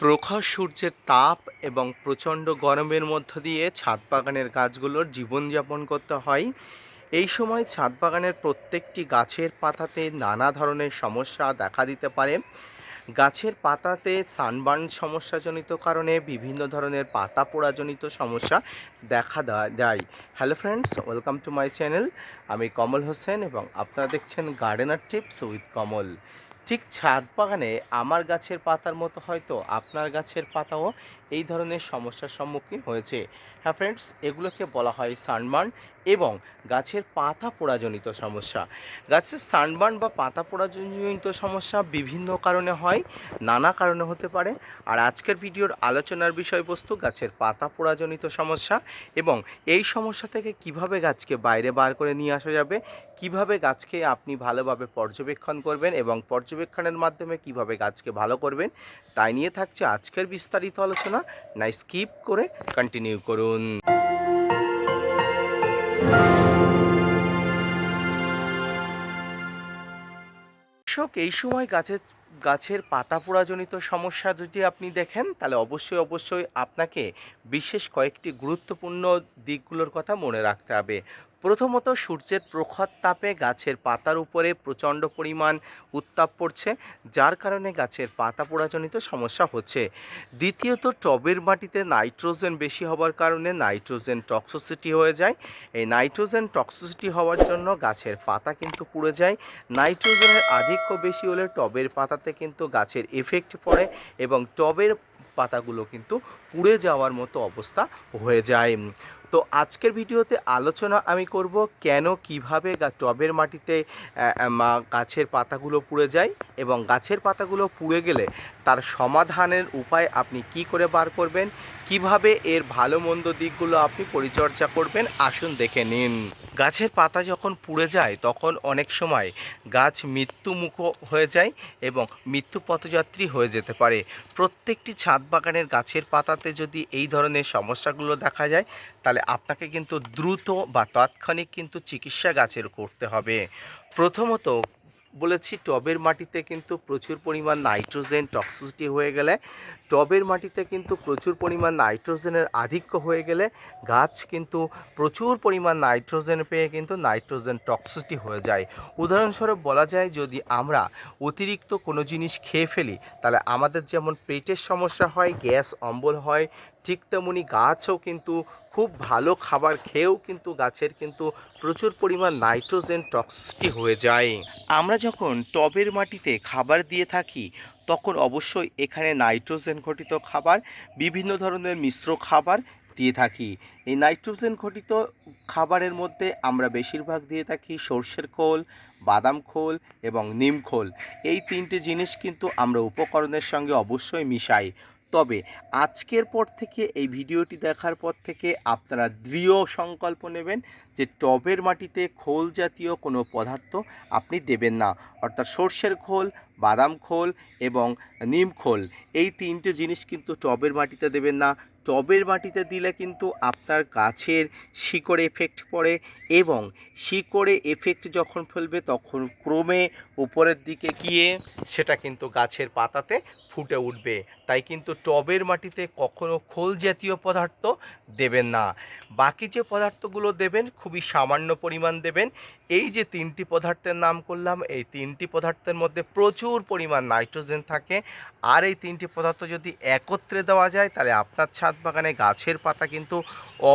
প্রখর সূর্যের তাপ এবং প্রচণ্ড গরমের মধ্য দিয়ে ছাদ বাগানের গাছগুলোর জীবনযাপন করতে হয়। এই সময় ছাদ বাগানের প্রত্যেকটি গাছের পাতাতে নানা ধরনের সমস্যা দেখা দিতে পারে। গাছের পাতাতে সানবার্ন সমস্যাজনিত কারণে বিভিন্ন ধরনের পাতা পোড়াজনিত সমস্যা দেখা দেয়। Hello friends welcome to my channel আমি কমল হোসেন এবং আপনারা দেখছেন গার্ডেনার টিপস উইথ কমল ঠিক ছাদ বাগানে আমার গাছের পাতার মতো হয়তো আপনার গাছের পাতাও এই ধরনের সমস্যার সম্মুখীন হয়েছে। হ্যাঁ ফ্রেন্ডস এগুলোকে বলা হয় সানবার্ন এবং গাছের পাতা পোড়াজনিত সমস্যা। গাছের সানবার্ন বা পাতা পোড়াজনিত সমস্যা বিভিন্ন কারণে হয়, নানা কারণে হতে পারে। আর আজকের ভিডিওর আলোচনার বিষয়বস্তু গাছের পাতা পোড়াজনিত সমস্যা এবং এই সমস্যা থেকে কীভাবে গাছকে বাইরে বার করে নিয়ে আসা যাবে, কীভাবে গাছকে আপনি ভালোভাবে পর্যবেক্ষণ করবেন এবং পর্যবেক্ষণের মাধ্যমে কীভাবে গাছকে ভালো করবেন, তাই নিয়ে থাকছে আজকের বিস্তারিত আলোচনা। না? স্কিপ করে কন্টিনিউ করুন। দর্শক এই সময় গাছের গাছের পাতা পোড়াজনিত সমস্যা যদি আপনি দেখেন, তাহলে অবশ্যই অবশ্যই আপনাকে বিশেষ কয়েকটি গুরুত্বপূর্ণ দিকগুলোর কথা মনে রাখতে হবে। প্রথমত, সূর্যের প্রখর তাপে গাছের পাতার উপরে প্রচণ্ড পরিমাণ উত্তাপ পড়ছে, যার কারণে গাছের পাতা পোড়াজনিত সমস্যা হচ্ছে। দ্বিতীয়ত, টবের মাটিতে নাইট্রোজেন বেশি হওয়ার কারণে নাইট্রোজেন টক্সিসিটি হয়ে যায়। এই নাইট্রোজেন টক্সিসিটি হওয়ার জন্য গাছের পাতা কিন্তু পুড়ে যায়। নাইট্রোজেনের আধিক্য বেশি হলে টবের পাতাতে কিন্তু গাছের এফেক্ট পড়ে এবং টবের পাতাগুলো কিন্তু পুড়ে যাওয়ার মতো অবস্থা হয়ে যায়। তো আজকের ভিডিওতে আলোচনা আমি করব কেন কীভাবে টবের মাটিতে গাছের পাতাগুলো পুড়ে যায় এবং গাছের পাতাগুলো পুড়ে গেলে তার সমাধানের উপায় আপনি কি করে বার করবেন, কীভাবে এর ভালো মন্দ দিকগুলো আপনি পরিচর্যা করবেন, আসুন দেখে নিন। গাছের পাতা যখন পুড়ে যায়, তখন অনেক সময় গাছ মৃত্যুমুখ হয়ে যায় এবং মৃত্যু পথযাত্রী হয়ে যেতে পারে। প্রত্যেকটি ছাদ বাগানের গাছের পাতাতে যদি এই ধরনের সমস্যাগুলো দেখা যায়, তাহলে আপনাকে কিন্তু দ্রুত বা তাৎক্ষণিক কিন্তু চিকিৎসা গাছের করতে হবে। প্রথমত বলেছি, টবের মাটিতে কিন্তু প্রচুর পরিমাণ নাইট্রোজেন টক্সিসিটি হয়ে গেলে, টবের মাটিতে কিন্তু প্রচুর পরিমাণ নাইট্রোজেনের আধিক্য হয়ে গেলে গাছ কিন্তু প্রচুর পরিমাণ নাইট্রোজেন পেয়ে কিন্তু নাইট্রোজেন টক্সিসিটি হয়ে যায়। উদাহরণস্বরূপ বলা যায়, যদি আমরা অতিরিক্ত কোনো জিনিস খেয়ে ফেলি, তাহলে আমাদের যেমন পেটের সমস্যা হয়, গ্যাস অম্বল হয় ঠিক তেমনি গাছও কিন্তু খুব ভালো খাবার খেয়েও কিন্তু গাছের কিন্তু প্রচুর পরিমাণ নাইট্রোজেন টক্সিসিটি হয়ে যায়। আমরা যখন টবের মাটিতে খাবার দিয়ে থাকি, তখন অবশ্যই এখানে নাইট্রোজেন ঘটিত খাবার, বিভিন্ন ধরনের মিশ্র খাবার দিয়ে থাকি। এই নাইট্রোজেন ঘটিত খাবারের মধ্যে আমরা বেশিরভাগ দিয়ে থাকি সর্ষের খোল, বাদাম খোল এবং নিম খোল। এই তিনটে জিনিস কিন্তু আমরা উপকরণের সঙ্গে অবশ্যই মিশাই। তবে আজকের পর থেকে এই ভিডিওটি দেখার পর থেকে আপনারা দৃঢ় সংকল্প নেবেন যে টবের মাটিতে খোল জাতীয় কোনো পদার্থ আপনি দেবেন না। অর্থাৎ সর্ষের খোল, বাদাম খোল এবং নিম খোল এই তিনটে জিনিস কিন্তু টবের মাটিতে দেবেন না। টবের মাটিতে দিলে কিন্তু আপনার গাছের শিকড়ে এফেক্ট পড়ে এবং শিকড়ে এফেক্ট যখন ফেলবে তখন ক্রমে উপরের দিকে গিয়ে সেটা কিন্তু গাছের পাতাতে ফুটে উঠবে। তাই কিন্তু টবের মাটিতে কখনো খোল জাতীয় পদার্থ দেবেন না। বাকি যে পদার্থগুলো দেবেন, খুবই সামান্য পরিমাণ দেবেন। এই যে তিনটি পদার্থের নাম করলাম, এই তিনটি পদার্থের মধ্যে প্রচুর পরিমাণ নাইট্রোজেন থাকে। আর এই তিনটি পদার্থ যদি একত্রে দেওয়া যায়, তাহলে আপনার ছাদ বাগানে গাছের পাতা কিন্তু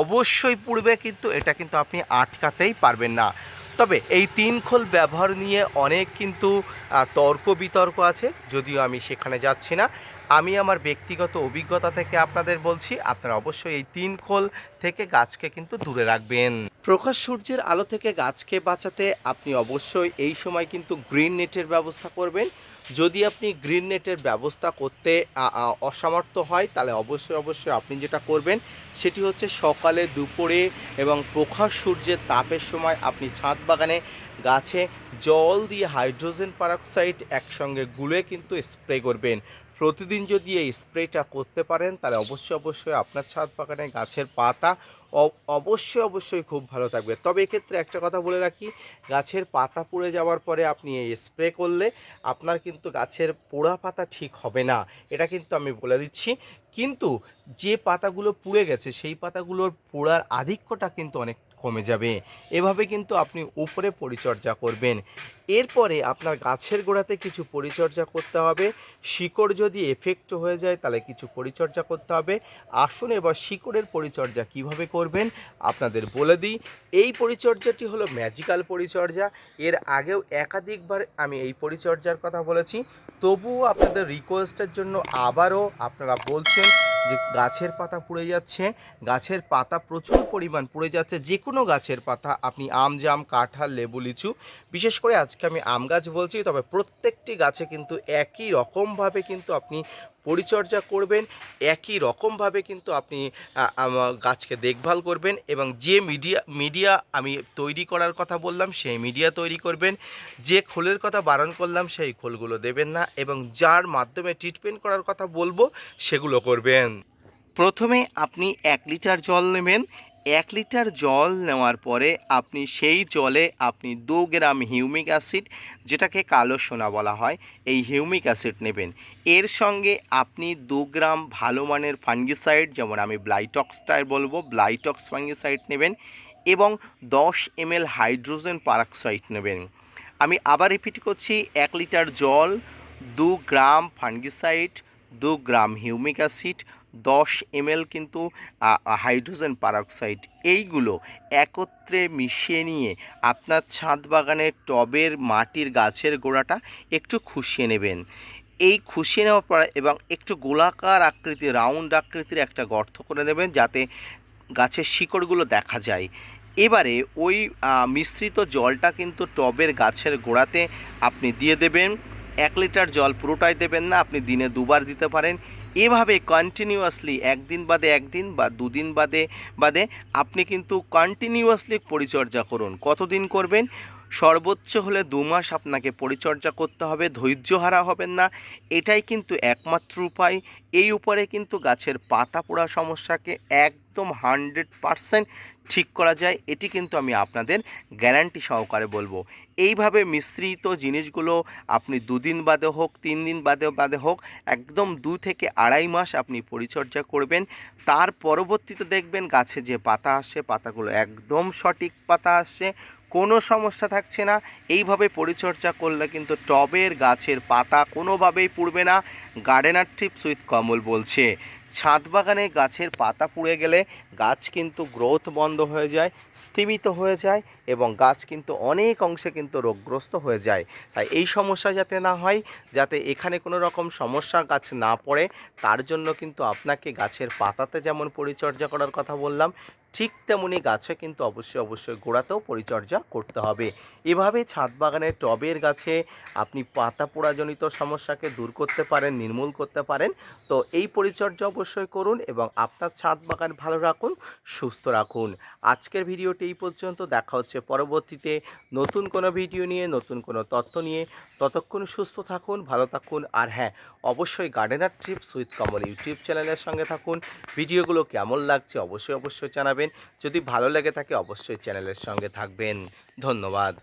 অবশ্যই পুড়বে, কিন্তু এটা কিন্তু আপনি আটকাতেই পারবেন না। তবে এই তিন খোল ব্যবহার নিয়ে অনেক কিন্তু তর্ক বিতর্ক আছে, যদিও আমি সেখানে যাচ্ছি না। আমি আমার ব্যক্তিগত অভিজ্ঞতা থেকে আপনাদের বলছি আপনারা অবশ্যই এই তিন খোল থেকে গাছকে কিন্তু দূরে রাখবেন। প্রকাশ সূর্যের আলো থেকে গাছকে বাঁচাতে আপনি অবশ্যই এই সময় কিন্তু গ্রিন নেটের ব্যবস্থা করবেন। যদি আপনি গ্রিন নেটের ব্যবস্থা করতে আ, আ, অসমর্থ হয় তাহলে অবশ্যই অবশ্যই আপনি যেটা করবেন সেটি হচ্ছে সকালে দুপুরে এবং প্রখর সূর্যের তাপের সময় আপনি ছাদ বাগানে গাছে জল দিয়ে হাইড্রোজেন পারক্সাইড একসঙ্গে গুলে কিন্তু স্প্রে করবেন। প্রতিদিন যদি এই স্প্রেটা করতে পারেন, তাহলে অবশ্যই অবশ্যই আপনার ছাদ বাগানে গাছের পাতা অবশ্যই অবশ্যই খুব ভালো থাকবে। তবে এক্ষেত্রে একটা কথা বলে রাখি, গাছের পাতা পুড়ে যাওয়ার পরে আপনি এই স্প্রে করলে আপনার কিন্তু গাছের পোড়া পাতা ঠিক হবে না। এটা কিন্তু আমি বলে দিচ্ছি। কিন্তু যে পাতাগুলো পুড়ে গেছে, সেই পাতাগুলোর পোড়ার আধিক্যটা কিন্তু অনেক কমে যাবে। এভাবে কিন্তু আপনি উপরে পরিচর্যা করবেন। এরপরে আপনার গাছের গোড়াতে কিছু পরিচর্যা করতে হবে। শিকড় যদি এফেক্ট হয়ে যায়, তাহলে কিছু পরিচর্যা করতে হবে। আসুন এবার শিকড়ের পরিচর্যা কীভাবে করবেন আপনাদের বলে দিই। এই পরিচর্যাটি হলো ম্যাজিক্যাল পরিচর্যা। এর আগেও একাধিকবার আমি এই পরিচর্যার কথা বলেছি। তবুও আপনাদের রিকোয়েস্টের জন্য আবারও আপনারা বলছেন যে গাছের পাতা পুড়ে যাচ্ছে। গাছের পাতা প্রচুর পরিমাণ পুড়ে যাচ্ছে। যে কোনো গাছের পাতা, আপনি আম জাম, কাঁঠাল, লেবু, লিচু, বিশেষ করে আজকে আমি আম গাছ বলছি, তবে প্রত্যেকটি গাছে কিন্তু একই রকমভাবে কিন্তু আপনি পরিচর্যা করবেন, একই রকমভাবে কিন্তু আপনি গাছকে দেখভাল করবেন এবং যে মিডিয়া মিডিয়া আমি তৈরি করার কথা বললাম, সেই মিডিয়া তৈরি করবেন। যে খোলের কথা বারণ করলাম, সেই খোলগুলো দেবেন না এবং যার মাধ্যমে ট্রিটমেন্ট করার কথা বলব, সেগুলো করবেন। প্রথমে আপনি এক লিটার জল নেবেন এক লিটার জল নেওয়ার পরে আপনি সেই জলে আপনি দু গ্রাম হিউমিক অ্যাসিড, যেটাকে কালো সোনা বলা হয়, এই হিউমিক অ্যাসিড নেবেন। এর সঙ্গে আপনি দু গ্রাম ভালো মানের ফাঙ্গিসাইড, যেমন আমি ব্লাইটক্সটাই বলব, ব্লাইটক্স ফাঙ্গিসাইড নেবেন এবং দশ এমএল হাইড্রোজেন পারক্সাইড নেবেন। আমি আবার রিপিট করছি, এক লিটার জল, দু গ্রাম ফাঙ্গিসাইড, দু গ্রাম হিউমিক অ্যাসিড দশ এমএল কিন্তু হাইড্রোজেন পারক্সাইড। এইগুলো একত্রে মিশিয়ে নিয়ে আপনার ছাদ বাগানের টবের মাটির গাছের গোড়াটা একটু খুশিয়ে নেবেন। এই খুশিয়ে নেওয়ার পর এবং একটু গোলাকার আকৃতি, রাউন্ড আকৃতির একটা গর্ত করে নেবেন যাতে গাছের শিকড়গুলো দেখা যায়। এবারে ওই মিশ্রিত জলটা কিন্তু টবের গাছের গোড়াতে আপনি দিয়ে দেবেন। এক লিটার জল পুরোটাই দেবেন না, আপনি দিনে দুবার দিতে পারেন। এভাবে কন্টিনিউয়াসলি একদিন বাদে একদিন বা দুদিন বাদে বাদে আপনি কিন্তু কন্টিনিউয়াসলি পরিচর্যা করুন। কতদিন করবেন? সর্বোচ্চ হলে দু মাস আপনাকে পরিচর্যা করতে হবে, ধৈর্য হারা হবেন না। এটাই কিন্তু একমাত্র উপায়। এই উপরে কিন্তু গাছের পাতা পোড়া সমস্যাকে একদম হান্ড্রেড পারসেন্ট ঠিক করা যায়। এটি কিন্তু আমি আপনাদের গ্যারান্টি সহকারে বলব। এইভাবে মিশ্রিত জিনিসগুলো আপনি দুদিন বাদে হোক, তিন দিন বাদে বাদে হোক, একদম দু থেকে আড়াই মাস আপনি পরিচর্যা করবেন। তার পরবর্তীতে দেখবেন গাছে যে পাতা আসে, পাতাগুলো একদম সঠিক পাতা আসছে কোনো সমস্যা থাকছে না। এইভাবে পরিচর্যা করলে কিন্তু টবের গাছের পাতা কোনোভাবেই পুড়বে না। গার্ডেনার টিপস উইথ কমল বলছে, ছাদ বাগানে গাছের পাতা পুড়ে গেলে গাছ কিন্তু গ্রোথ বন্ধ হয়ে যায় স্থিমিত হয়ে যায় এবং গাছ কিন্তু অনেক অংশে কিন্তু রোগগ্রস্ত হয়ে যায়। তাই এই সমস্যা যাতে না হয়, যাতে এখানে কোনো রকম সমস্যা গাছ না পড়ে, তার জন্য কিন্তু আপনাকে গাছের পাতাতে যেমন পরিচর্যা করার কথা বললাম ঠিক তেমনি গাছে কিন্তু অবশ্যই অবশ্যই গোড়াতেও পরিচর্যা করতে হবে। এভাবে ছাদ বাগানের টবের গাছে আপনি পাতা পোড়াজনিত সমস্যাকে দূর করতে পারেন, নির্মূল করতে পারেন। তো এই পরিচর্যা অবশ্যই করুন এবং আপনার ছাদ বাগান ভালো রাখুন, সুস্থ রাখুন। আজকের ভিডিওটি এই পর্যন্ত। দেখা হচ্ছে পরবর্তীতে নতুন কোনো ভিডিও নিয়ে, নতুন কোনো তথ্য নিয়ে। ততক্ষণ সুস্থ থাকুন, ভালো থাকুন আর হ্যাঁ অবশ্যই gardener trips with Kamal YouTube চ্যানেলের সঙ্গে থাকুন। ভিডিওগুলো কেমন লাগছে অবশ্যই অবশ্যই জানাবেন। যদি ভালো লেগে থাকে অবশ্যই চ্যানেলের সঙ্গে থাকবেন। ধন্যবাদ।